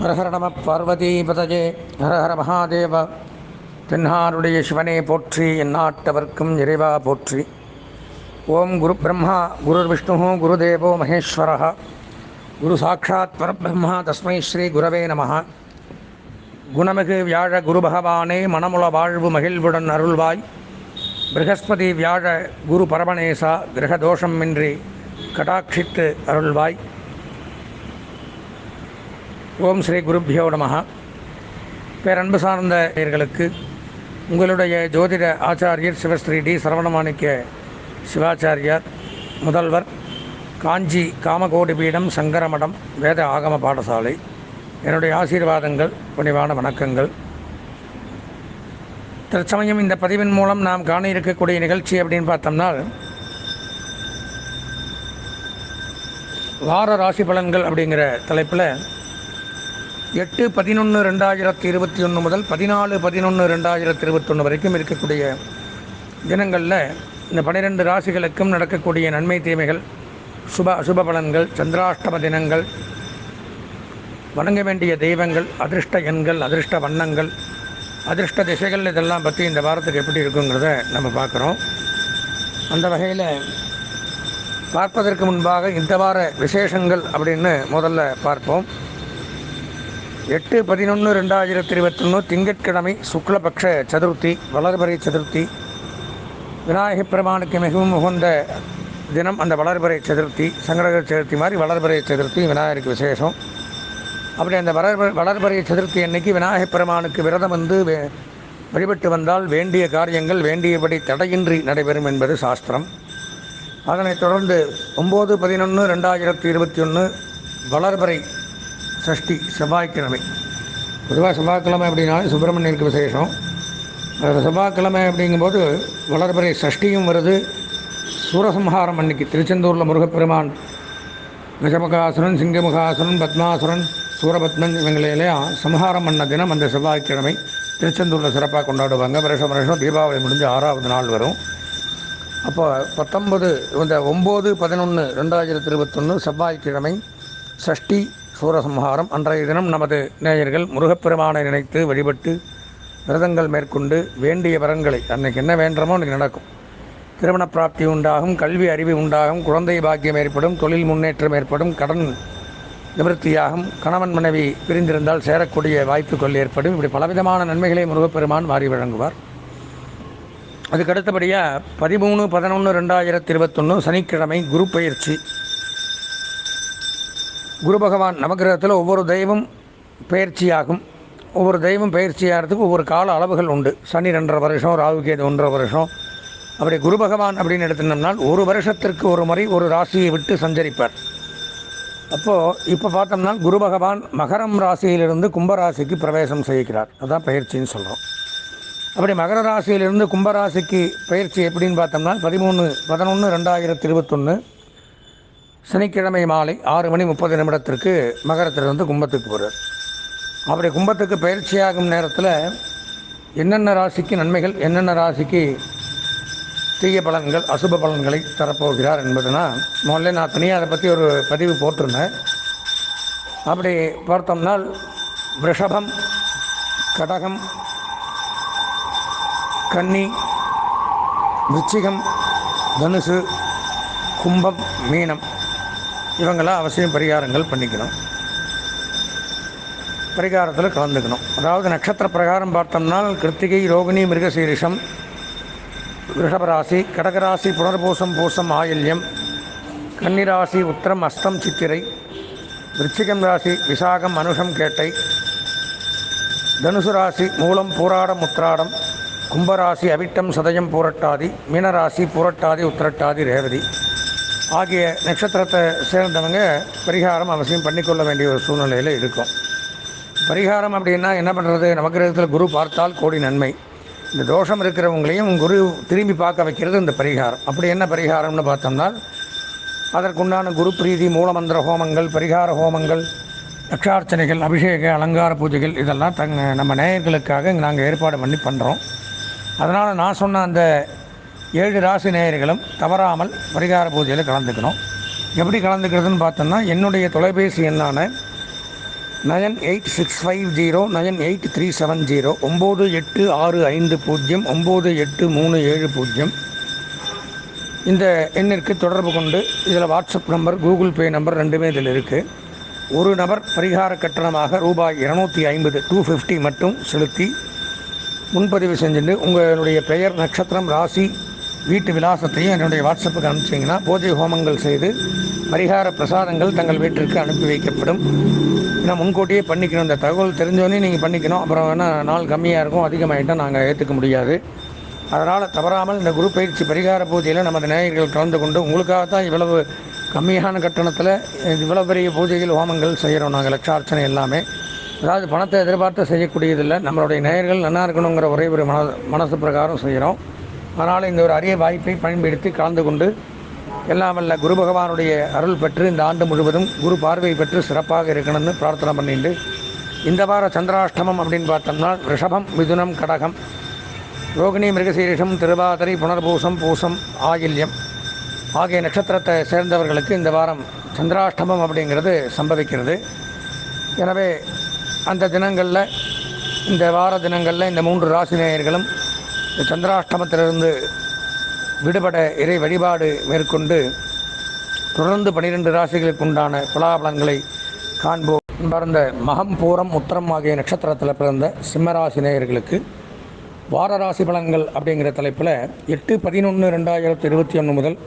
ஹரஹர நம பார்வதிபதஜே ஹரஹர மகாதேவ. தென்னாருடைய சிவனே போற்றி எந்நாட்டவர்க்கும் இறைவா போற்றி. ஓம் குரு பிரம்மா குரு விஷ்ணு குருதேவோ மகேஸ்வர குரு சாட்சாத் பரபிரம்மா தஸ்மை ஸ்ரீ குரவே நம குணமிகு வியாழ குரு பகவானே மனமுள வாழ்வு மகிழ்வுடன் அருள்வாய். பிரகஸ்பதி வியாழ குரு பரமநேசா கிரகதோஷமின்றி கடாட்சித்து அருள்வாய் ஓம் ஸ்ரீ குருப்பியோ நமஹ பேரன்பு சார்ந்த உங்களுடைய ஜோதிட ஆச்சாரியர் சிவஸ்ரீ டி. சரவணமாணிக்க சிவாச்சாரியார் முதல்வர் காஞ்சி காமகோடி பீடம் சங்கரமடம் வேத ஆகம பாடசாலை. என்னுடைய ஆசீர்வாதங்கள் பணிவான வணக்கங்கள். தற்சமயம் இந்த பதிவின் மூலம் நாம் காண இருக்கக்கூடிய நிகழ்ச்சி அப்படின்னு பார்த்தோம்னா வார ராசி பலன்கள் அப்படிங்கிற தலைப்பில் எட்டு பதினொன்று ரெண்டாயிரத்தி இருபத்தி ஒன்று முதல் பதினாலு பதினொன்று ரெண்டாயிரத்தி இருபத்தொன்று வரைக்கும் இருக்கக்கூடிய தினங்களில் இந்த பனிரெண்டு ராசிகளுக்கும் நடக்கக்கூடிய நன்மை தீமைகள் சுப அசுப பலன்கள் சந்திராஷ்டம தினங்கள் வணங்க வேண்டிய தெய்வங்கள் அதிர்ஷ்ட எண்கள் அதிர்ஷ்ட வண்ணங்கள் அதிர்ஷ்ட திசைகள் இதெல்லாம் பற்றி இந்த வாரத்துக்கு எப்படி இருக்குங்கிறத நம்ம பார்க்குறோம். அந்த வகையில் பார்ப்பதற்கு முன்பாக இந்த வார விசேஷங்கள் அப்படின்னு முதல்ல பார்ப்போம். எட்டு பதினொன்று ரெண்டாயிரத்தி இருபத்தொன்று திங்கட்கிழமை சுக்லபக்ஷ சதுர்த்தி வளர்பறை சதுர்த்தி. விநாயகப் பெருமானுக்கு மிகவும் உகந்த தினம் அந்த வளர்பறை சதுர்த்தி சங்கரக சதுர்த்தி மாதிரி வளர்பறை சதுர்த்தி விநாயகருக்கு விசேஷம். அப்படி அந்த வளர்ப வளர்பறை சதுர்த்தி அன்னைக்கு விநாயகப் பெருமானுக்கு விரதம் வந்து வழிபட்டு வந்தால் வேண்டிய காரியங்கள் வேண்டியபடி தடையின்றி நடைபெறும் என்பது சாஸ்திரம். அதனைத் தொடர்ந்து ஒம்பது பதினொன்று ரெண்டாயிரத்தி இருபத்தி ஒன்று வளர்பறை சஷ்டி செவ்வாய்க்கிழமை. பொதுவாக செவ்வாய்க்கிழமை அப்படின்னாலே சுப்பிரமணியனுக்கு விசேஷம். செவ்வாய்க்கிழமை அப்படிங்கும்போது வளர்பறை சஷ்டியும் வருது. சூரசம்ஹாரம் அன்னைக்கு. திருச்செந்தூரில் முருகப்பெருமான் நிஜமுகாசுரன் சிங்கமுகாசுரன் பத்மாசுரன் சூரபத்மன் இவங்களையெல்லாம் சம்ஹாரம் பண்ண தினம் அந்த செவ்வாய்க்கிழமை திருச்செந்தூரில் சிறப்பாக கொண்டாடுவாங்க. வருஷம் வருஷம் தீபாவளி முடிஞ்சு ஆறாவது நாள் வரும். அப்போ பத்தொன்பது இந்த ஒம்பது பதினொன்று ரெண்டாயிரத்தி இருபத்தொன்று செவ்வாய்க்கிழமை சஷ்டி சூரசம்ஹாரம் அன்றைய தினம் நமது நேயர்கள் முருகப்பெருமானை நினைத்து வழிபட்டு விரதங்கள் மேற்கொண்டு வேண்டிய வரங்களை அன்னைக்கு என்ன வேண்டுமோ அன்றைக்கி நடக்கும். திருமண பிராப்தி உண்டாகும் கல்வி அறிவு உண்டாகும் குழந்தை பாக்கியம் ஏற்படும் தொழில் முன்னேற்றம் ஏற்படும் கடன் நிவர்த்தியாகும். கணவன் மனைவி பிரிந்திருந்தால் சேரக்கூடிய வாய்ப்புகள் ஏற்படும். இப்படி பலவிதமான நன்மைகளை முருகப்பெருமான் வாரி வழங்குவார். அதுக்கு அடுத்தபடியாக பதிமூணு பதினொன்று ரெண்டாயிரத்தி இருபத்தொன்று சனிக்கிழமை குரு பயிற்சி. குரு பகவான் நவகிரகத்தில் ஒவ்வொரு தெய்வம் பயிற்சியாகும். ஒவ்வொரு தெய்வம் பயிற்சியாகிறதுக்கு ஒவ்வொரு கால அளவுகள் உண்டு. சனி ரெண்டரை வருஷம் ராகுகேது ஒன்றரை வருஷம். அப்படி குரு பகவான் அப்படின்னு எடுத்துனோம்னால் ஒரு வருஷத்திற்கு ஒரு முறை ஒரு ராசியை விட்டு சஞ்சரிப்பார். அப்போது இப்போ பார்த்தோம்னா குரு பகவான் மகரம் ராசியிலிருந்து கும்பராசிக்கு பிரவேசம் செய்கிறார். அதுதான் பயிற்சின்னு சொல்கிறோம் அப்படி மகர ராசியிலிருந்து கும்பராசிக்கு பயிற்சி எப்படின்னு பார்த்தோம்னா பதிமூணு பதினொன்று ரெண்டாயிரத்தி இருபத்தொன்று சனிக்கிழமை மாலை ஆறு மணி முப்பது நிமிடத்திற்கு மகரத்திலிருந்து கும்பத்துக்கு போகிறார் அப்படி கும்பத்துக்கு பயிற்சியாகும் நேரத்தில் என்னென்ன ராசிக்கு நன்மைகள் என்னென்ன ராசிக்கு தீய பலன்கள் அசுப பலன்களை தரப்போகிறார் என்பதுனா முதல்ல நான் தனியாக அதை பற்றி ஒரு பதிவு போட்டிருந்தேன். அப்படி பார்த்தோம்னால் ரிஷபம் கடகம் கன்னி விச்சிகம் தனுசு கும்பம் மீனம் இவங்களாம் அவசியம் பரிகாரங்கள் பண்ணிக்கணும். பரிகாரத்தில் கலந்துக்கணும். அதாவது நட்சத்திர பிரகாரம் பார்த்தோம்னால் கிருத்திகை ரோகிணி மிருகசீரிஷம் ரிஷபராசி கடகராசி புனர்பூசம் பூசம் ஆயில்யம் கன்னிராசி உத்திரம் அஸ்தம் சித்திரை விருச்சிகம் ராசி விசாகம் அனுஷம் கேட்டை தனுசு ராசி மூலம் பூராடம் உத்திராடம் கும்பராசி அவிட்டம் சதயம் பூரட்டாதி மீனராசி பூரட்டாதி உத்திரட்டாதி ரேவதி ஆகிய நட்சத்திரத்தை சேர்ந்தவங்க பரிகாரம் அவசியம் பண்ணிக்கொள்ள வேண்டிய ஒரு சூழ்நிலையில் இருக்கும். பரிகாரம் அப்படின்னா என்ன பண்ணுறது நவகிரகத்தில் குரு பார்த்தால் கோடி நன்மை. இந்த தோஷம் இருக்கிறவங்களையும் குரு திரும்பி பார்க்க வைக்கிறது இந்த பரிகாரம். அப்படி என்ன பரிகாரம்னு பார்த்தோம்னா அதற்குண்டான குரு பிரீதி மூலமந்திர ஹோமங்கள் பரிகார ஹோமங்கள் லட்சார்ச்சனைகள் அபிஷேக அலங்கார பூஜைகள் இதெல்லாம் தங்க நம்ம நேயர்களுக்காக நாங்கள் ஏற்பாடு பண்ணி பண்ணுறோம் அதனால் நான் சொன்ன அந்த ஏழு ராசி நேயர்களும் தவறாமல் பரிகார பூஜையில் கலந்துக்கணும். எப்படி கலந்துக்கிறதுன்னு பார்த்தோம்னா என்னுடைய தொலைபேசி எண்ணான nine eight six five zero nine eight three seven zero ஒம்பது எட்டு ஆறு ஐந்து பூஜ்ஜியம் ஒம்பது எட்டு மூணு ஏழு பூஜ்ஜியம். இந்த எண்ணிற்கு தொடர்பு கொண்டு இதில் WhatsApp number Google Pay number ரெண்டுமே இதில் இருக்குது ஒரு நபர் பரிகார கட்டணமாக ரூபாய் இரநூத்தி ஐம்பது டூ ஃபிஃப்டி மட்டும் செலுத்தி முன்பதிவு செஞ்சுட்டு உங்களுடைய பெயர் நட்சத்திரம் ராசி வீட்டு விலாசத்தையும் என்னுடைய வாட்ஸ்அப்புக்கு அனுப்பிச்சிங்கன்னா பூஜை ஹோமங்கள் செய்து பரிகார பிரசாதங்கள் தங்கள் வீட்டிற்கு அனுப்பி வைக்கப்படும். ஏன்னா முன்கூட்டியே பண்ணிக்கணும். இந்த தகவல் தெரிஞ்சோடனே நீங்கள் பண்ணிக்கணும். அப்புறம் வேணால் நாள் கம்மியாக இருக்கும். அதிகமாகிட்டால் நாங்கள் ஏற்றுக்க முடியாது. அதனால் தவறாமல் இந்த குரு பயிற்சி பரிகார பூஜையில் நமது நேயர்கள் கலந்து கொண்டு உங்களுக்காக தான் இவ்வளவு கம்மியான கட்டணத்தில் இவ்வளோ பெரிய பூஜைகள் ஹோமங்கள் செய்கிறோம் நாங்கள் லட்சார்ச்சனை எல்லாமே. அதாவது பணத்தை எதிர்பார்த்து செய்யக்கூடியதில்லை. நம்மளுடைய நேயர்கள் நல்லா இருக்கணுங்கிற ஒரே ஒரு மன மனசு பிரகாரம் செய்கிறோம் அதனால் இந்த ஒரு அரிய வாய்ப்பை பயன்படுத்தி கலந்து கொண்டு எல்லாம் வல்ல குரு பகவானுடைய அருள் பெற்று இந்த ஆண்டு முழுவதும் குரு பார்வை பெற்று சிறப்பாக இருக்கணும்னு பிரார்த்தனை பண்ணிட்டு இந்த வார சந்திராஷ்டமம் அப்படின்னு பார்த்தோம்னா ரிஷபம் மிதுனம் கடகம் ரோகிணி மிருகசீரிஷம் திருவாதிரை புனர்பூசம் பூசம் ஆயில்யம் ஆகிய நட்சத்திரத்தை சேர்ந்தவர்களுக்கு இந்த வாரம் சந்திராஷ்டமம் அப்படிங்கிறது சம்பவிக்கிறது. எனவே அந்த தினங்களில் இந்த வார தினங்களில் இந்த மூன்று ராசி நேயர்களும் இந்த சந்திராஷ்டமத்திலிருந்து விடுபட இறை வழிபாடு மேற்கொண்டு தொடர்ந்து பனிரெண்டு ராசிகளுக்கு உண்டான பலாபலன்களை காண்போம். பிறந்த மகம் பூரம் உத்தரம் ஆகிய நட்சத்திரத்தில் பிறந்த சிம்மராசி நேயர்களுக்கு வார ராசி பலன்கள் அப்படிங்கிற தலைப்பில் எட்டு பதினொன்று ரெண்டாயிரத்து இருபத்தி ஒன்று முதல்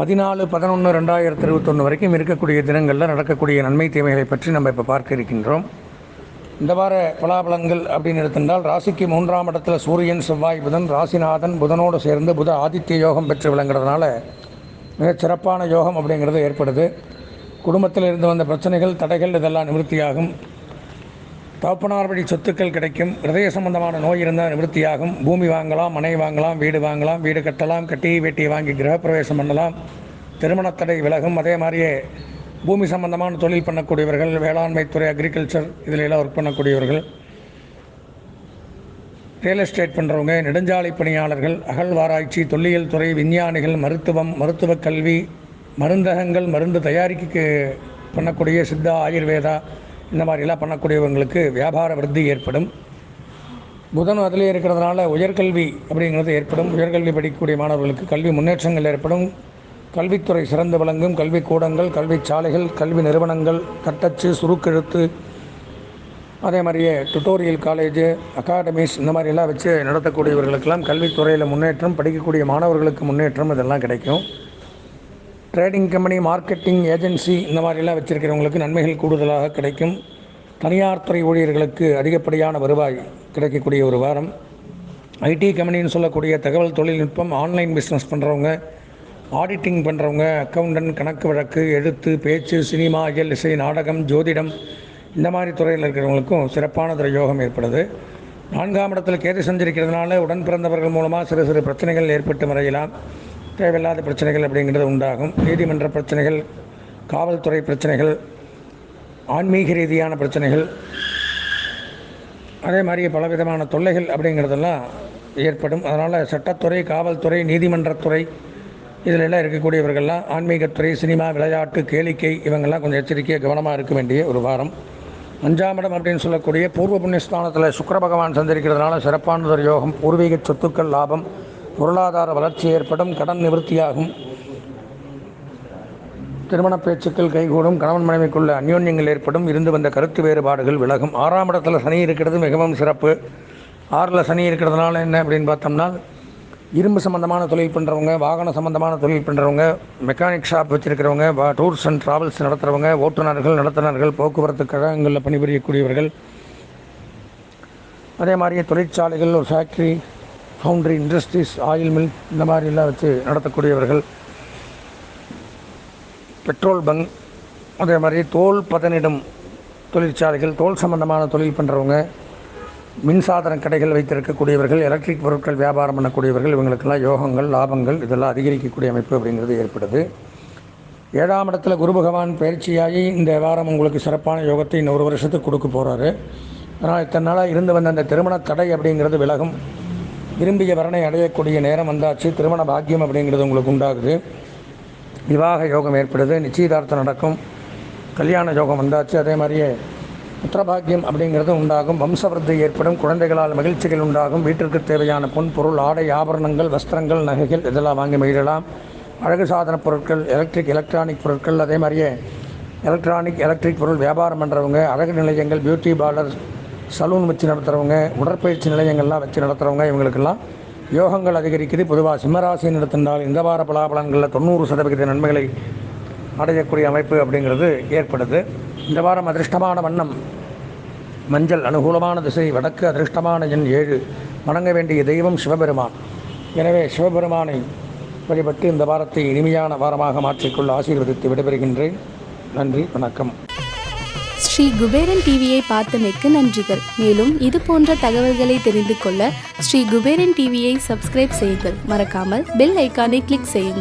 பதினாலு பதினொன்று ரெண்டாயிரத்து இருபத்தொன்று வரைக்கும் இருக்கக்கூடிய தினங்களில் நடக்கக்கூடிய நன்மை தேவைகளை பற்றி நம்ம இப்போ பார்க்க இருக்கின்றோம். இந்த வார பலாபலங்கள் அப்படின்னு எடுத்திருந்தால் ராசிக்கு மூன்றாம் இடத்துல சூரியன் செவ்வாய் புதன் ராசிநாதன் புதனோடு சேர்ந்து புத ஆதித்ய யோகம் பெற்று விளங்குறதுனால மிகச் சிறப்பான யோகம் அப்படிங்கிறது ஏற்படுது. குடும்பத்தில் இருந்து வந்த பிரச்சனைகள் தடைகள் இதெல்லாம் நிவர்த்தியாகும். தகப்பனார் வழி சொத்துக்கள் கிடைக்கும். இதய சம்பந்தமான நோய் இருந்தால் நிவர்த்தியாகும். பூமி வாங்கலாம் மனை வாங்கலாம் வீடு வாங்கலாம் வீடு கட்டலாம் கட்டி வெட்டி வாங்கி கிரகப்பிரவேசம் பண்ணலாம். திருமணத்தடை விலகும். அதே மாதிரியே பூமி சம்பந்தமான தொழில் பண்ணக்கூடியவர்கள் வேளாண்மை துறை அக்ரிகல்ச்சர் இதில் எல்லாம் ஒர்க் பண்ணக்கூடியவர்கள் ரியல் எஸ்டேட் பண்ணுறவங்க நெடுஞ்சாலை பணியாளர்கள் அகழ்வாராய்ச்சி தொல்லியல் துறை விஞ்ஞானிகள் மருத்துவம் மருத்துவக் கல்வி மருந்தகங்கள் மருந்து தயாரிக்க பண்ணக்கூடிய சித்தா ஆயுர்வேதா இந்த மாதிரிலாம் பண்ணக்கூடியவங்களுக்கு வியாபார விருத்தி ஏற்படும். புதன் அதிலே இருக்கிறதுனால உயர்கல்வி அப்படிங்கிறது ஏற்படும். உயர்கல்வி படிக்கக்கூடிய மாணவர்களுக்கு கல்வி முன்னேற்றங்கள் ஏற்படும். கல்வித்துறை சிறந்து விளங்கும் கல்விக்கூடங்கள் கல்வி சாலைகள் கல்வி நிறுவனங்கள் தட்டச்சு சுருக்கெழுத்து அதே மாதிரியே டுட்டோரியல் காலேஜு அகாடமிஸ் இந்த மாதிரிலாம் வச்சு நடத்தக்கூடியவர்களுக்கெல்லாம் கல்வித்துறையில் முன்னேற்றம் படிக்கக்கூடிய மாணவர்களுக்கு முன்னேற்றம் இதெல்லாம் கிடைக்கும். ட்ரேடிங் கம்பெனி மார்க்கெட்டிங் ஏஜென்சி இந்த மாதிரிலாம் வச்சுருக்கிறவங்களுக்கு நன்மைகள் கூடுதலாக கிடைக்கும். தனியார் துறை ஊழியர்களுக்கு அதிகப்படியான வருவாய் கிடைக்கக்கூடிய ஒரு வாரம். ஐடி கம்பெனின்னு சொல்லக்கூடிய தகவல் தொழில்நுட்பம் ஆன்லைன் பிஸ்னஸ் பண்ணுறவங்க ஆடிட்டிங் பண்ணுறவங்க அக்கௌண்டன்ட் கணக்கு வழக்கு எழுத்து பேச்சு சினிமா இயல் இசை நாடகம் ஜோதிடம் இந்த மாதிரி துறையில் இருக்கிறவங்களுக்கும் சிறப்பான யோகம் ஏற்படுது. நான்காம் இடத்தில் கேது செஞ்சிருக்கிறதுனால உடன் பிறந்தவர்கள் மூலமாக சிறு சிறு பிரச்சனைகள் ஏற்பட்டு மறையலாம். தேவையில்லாத பிரச்சனைகள் அப்படிங்கிறது உண்டாகும். நீதிமன்ற பிரச்சனைகள் காவல்துறை பிரச்சனைகள் ஆன்மீக ரீதியான பிரச்சனைகள் அதே மாதிரி பலவிதமான தொல்லைகள் அப்படிங்கிறதெல்லாம் ஏற்படும். அதனால் சட்டத்துறை காவல்துறை நீதிமன்றத்துறை இதில் எல்லாம் இருக்கக்கூடியவர்கள்லாம் ஆன்மீகத்துறை சினிமா விளையாட்டு கேளிக்கை இவங்கெல்லாம் கொஞ்சம் எச்சரிக்கையாக கவனமாக இருக்க வேண்டிய ஒரு வாரம். அஞ்சாம் இடம் அப்படின்னு சொல்லக்கூடிய பூர்வ புண்ணியஸ்தானத்தில் சுக்கர பகவான் சந்திருக்கிறதுனால சிறப்பானதொரு யோகம் பூர்வீக சொத்துக்கள் லாபம் பொருளாதார வளர்ச்சி ஏற்படும் கடன் நிவர்த்தியாகும். திருமண பேச்சுக்கள் கைகூடும் கணவன் மனைவிக்குள்ள அந்யோன்யங்கள் ஏற்படும் இருந்து வந்த கருத்து வேறுபாடுகள் விலகும். ஆறாம் இடத்துல சனி இருக்கிறது மிகவும் சிறப்பு. ஆறில் சனி இருக்கிறதுனால என்ன அப்படின்னு பார்த்தோம்னா இரும்பு சம்மந்தமான தொழில் பண்ணுறவங்க வாகன சம்மந்தமான தொழில் பண்ணுறவங்க மெக்கானிக் ஷாப் வச்சுருக்கிறவங்க டூர்ஸ் அண்ட் ட்ராவல்ஸ் நடத்துகிறவங்க ஓட்டுநர்கள் நடத்துனர்கள் போக்குவரத்து கழகங்களில் பணிபுரியக்கூடியவர்கள். அதே மாதிரி தொழிற்சாலைகள் ஒரு factory foundry industries oil mill இந்த மாதிரிலாம் வச்சு நடத்தக்கூடியவர்கள். பெட்ரோல் பங்க் அதே மாதிரி தோல் பதனிடும் தொழிற்சாலைகள் தோல் சம்பந்தமான தொழில் பண்ணுறவங்க மின்சாதன கடைகள் வைத்திருக்கக்கூடியவர்கள் எலக்ட்ரிக் பொருட்கள் வியாபாரம் பண்ணக்கூடியவர்கள் இவங்களுக்கெல்லாம் யோகங்கள் லாபங்கள் இதெல்லாம் அதிகரிக்கக்கூடிய அமைப்பு அப்படிங்கிறது ஏற்படுது. ஏழாம் இடத்துல குரு பகவான் பயிற்சியாகி இந்த வாரம் உங்களுக்கு சிறப்பான யோகத்தை இன்னும் ஒரு வருஷத்துக்கு கொடுக்க போகிறாரு அதனால் இத்தனை நாளாக இருந்து வந்த அந்த திருமண தடை அப்படிங்கிறது விலகும். விரும்பிய வரனை அடையக்கூடிய நேரம் வந்தாச்சு. திருமண பாக்கியம் அப்படிங்கிறது உங்களுக்கு உண்டாகுது. விவாக யோகம் ஏற்படுது. நிச்சயதார்த்தம் நடக்கும். கல்யாண யோகம் வந்தாச்சு. அதே மாதிரியே புத்திரபாகியம் அப்படிங்கிறது உண்டாகும். வம்சவர்த்தி ஏற்படும். குழந்தைகளால் மகிழ்ச்சிகள் உண்டாகும். வீட்டிற்கு தேவையான பொன் பொருள் ஆடை ஆபரணங்கள் வஸ்திரங்கள் நகைகள் இதெல்லாம் வாங்கி மகிழலாம். அழகு சாதன பொருட்கள் எலக்ட்ரிக் எலக்ட்ரானிக் பொருட்கள் அதே மாதிரியே எலக்ட்ரானிக் எலக்ட்ரிக் பொருள் வியாபாரம் பண்ணுறவங்க அழகு நிலையங்கள் பியூட்டி பார்லர் சலூன் வச்சு நடத்துகிறவங்க உடற்பயிற்சி நிலையங்கள்லாம் வச்சு நடத்துகிறவங்க இவங்களுக்கெல்லாம் யோகங்கள் அதிகரிக்குது. பொதுவாக சிம்மராசி நடத்தினால் இந்த வார பலாபலன்களில் தொண்ணூறு சதவிகித நன்மைகளை அடையக்கூடிய அமைப்பு அப்படிங்கிறது ஏற்படுது. இந்த வாரம் அதிர்ஷ்டமான வண்ணம். மஞ்சள் அனுகூலமான திசை வடக்கு அதிர்ஷ்டமான எண் ஏழு. வணங்க வேண்டிய தெய்வம் சிவபெருமான். எனவே சிவபெருமானை வழிபட்டு இந்த வாரத்தை இனிமையான வாரமாக மாற்றிக்கொள்ள ஆசீர்வதித்து விடைபெறுகின்றேன். நன்றி வணக்கம். ஸ்ரீ குபேரன் டிவியை பார்த்தமைக்கு நன்றிகள். மேலும் இது போன்ற தகவல்களை தெரிந்து கொள்ள ஸ்ரீ குபேரன் டிவியை சப்ஸ்கிரைப் செய்யுங்கள். மறக்காமல் பெல் ஐக்கானை கிளிக் செய்யுங்கள்.